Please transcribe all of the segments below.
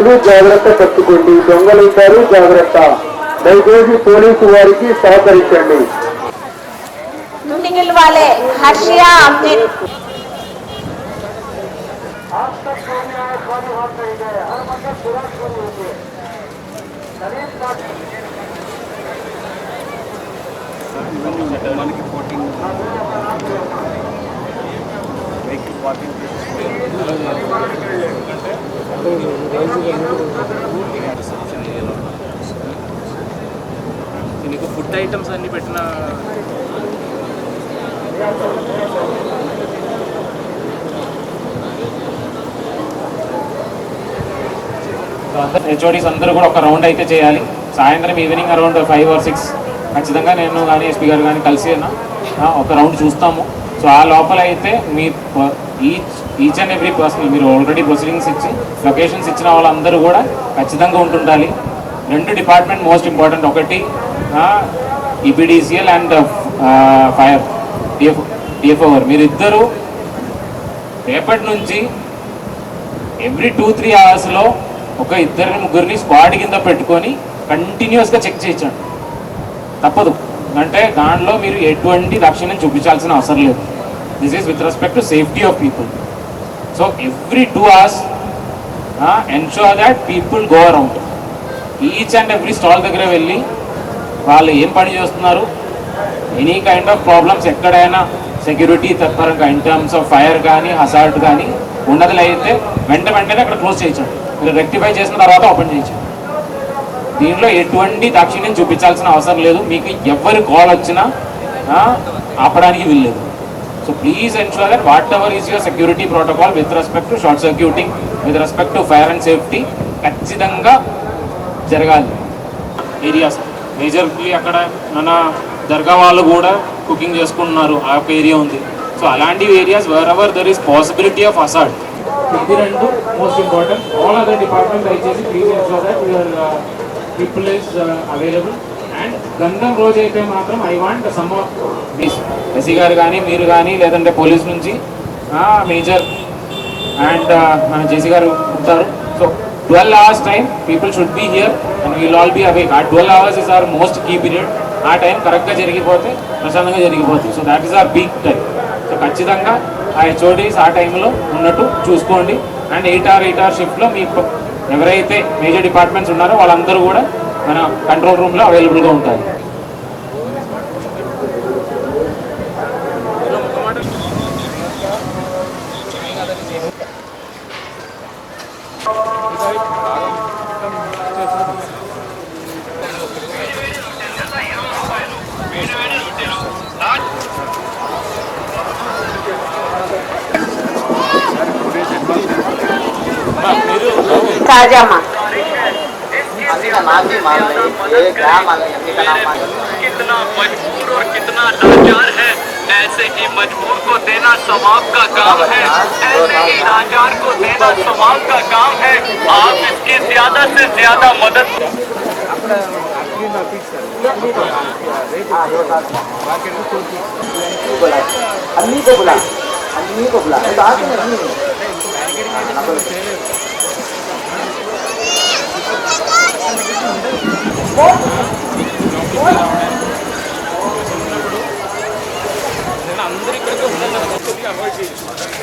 అధికారులు జాగ్రత్త పట్టుకోండి. దొంగలైతారు జాగ్రత్త. దయచేసి పోలీసు వారికి సహకరించండి. మనకి నీకు ఫుడ్ ఐటమ్స్ అన్ని పెట్టిన హెచ్ఓడీస్ అందరూ కూడా ఒక రౌండ్ అయితే చేయాలి. సాయంత్రం evening around five or six ఖచ్చితంగా నేను కానీ ఎస్పీ గారు కానీ కలిసి అయినా, ఒక రౌండ్ చూస్తాము. సో ఆ లోపల అయితే మీ each each and every person మీరు ఆల్రెడీ ప్రొసీడింగ్స్ ఇచ్చి లొకేషన్స్ ఇచ్చిన వాళ్ళందరూ కూడా ఖచ్చితంగా ఉంటుండాలి. రెండు డిపార్ట్మెంట్ మోస్ట్ ఇంపార్టెంట్ ఒకటి ఈపీడీసీఎల్ అండ్ ఫైర్ డిఎఫ్ డిఎఫ్ఓవర్ మీరిద్దరూ రేపటి నుంచి ఎవ్రీ టూ త్రీ అవర్స్లో ఒక ఇద్దరిని ముగ్గురిని స్క్వాడ్ కింద పెట్టుకొని కంటిన్యూస్గా చెక్ చేయించండి. తప్పదు. అంటే దాంట్లో మీరు ఎటువంటి రక్షణ చూపించాల్సిన అవసరం లేదు. This is with respect to safety of people so every two hours ensure that people go around each and every stall దగ్గర వెళ్ళి వాళ్ళు ఏం పని చేస్తున్నారు? ఎనీ కైండ్ ఆఫ్ ప్రాబ్లమ్స్ ఎక్కడైనా సెక్యూరిటీ తత్పరంగా ఇన్ టర్మ్స్ ఆఫ్ ఫైర్ కానీ హసార్ట్ కానీ ఉన్నదిలో అయితే వెంట వెంటనే అక్కడ క్లోజ్ చేయించండి. మీరు రెక్టిఫై చేసిన తర్వాత ఓపెన్ చేయించండి. దీంట్లో ఎటువంటి దాక్షిణ్యం చూపించాల్సిన అవసరం లేదు. మీకు ఎవరి కాల్ వచ్చినా ఆపడానికి వీల్లేదు so please ensure that whatever is your security protocol with respect to short circuiting with respect to fire and safety ఖచ్చితంగా జరగాలి. ఏరియాస్ మేజర్లీ అక్కడ మన దర్గా వాళ్ళు కూడా కుకింగ్ చేసుకుంటున్నారు. ఆ యొక్క ఏరియా ఉంది. సో అలాంటి areas wherever there is possibility of assault ఇది రెండు most important all other department దయచేసి please ensure that your people is available and గంధం రోజు అయితే మాత్రం ఐ వాంట్ సమ్ ఎస్సీ గారు కానీ మీరు కానీ లేదంటే పోలీస్ నుంచి మేజర్ అండ్ మన జేసీ గారు ఉంటారు. So twelve hours time people should be here and we'll all be away ఆ twelve hours is our most key period ఆ టైం కరెక్ట్గా జరిగిపోతే ప్రశాంతంగా జరిగిపోతుంది. So that is our peak time so ఖచ్చితంగా ఆ హెచ్ఓడీస్ ఆ టైంలో ఉన్నట్టు చూసుకోండి. And eight hour eight hour షిఫ్ట్లో మీ ఎవరైతే మేజర్ డిపార్ట్మెంట్స్ ఉన్నారో వాళ్ళందరూ కూడా మన కంట్రోల్ రూమ్లో అవైలబుల్గా ఉంటారు. ताज़ा माँ का नाम भी मान ली क्या मान ली अभी का नाम मान ली कितना मजबूर और कितना लाचार है। ऐसे ही मजबूर को देना सवाब का काम है। ऐसे ही लाचार को देना सवाब का काम है। आप इसकी ज़्यादा से ज़्यादा मदद बोला। अम्मी को बुला। अम्मी को बुला।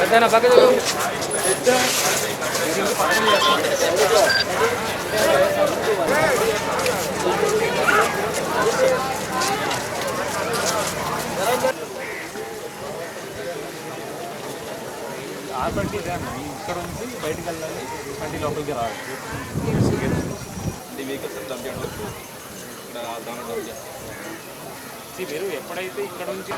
పెద్దనా పక్క ఆపండి ఇక్కడ నుంచి బయటకు వెళ్ళాలి అంటే లోపలికి రావాలి వెహికల్స్ డంప్ చేయడం ఇక్కడ దాన్ని డంప్ చేస్తాం మీరు ఎప్పుడైతే ఇక్కడ నుంచి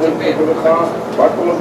చెప్పే బట్టలు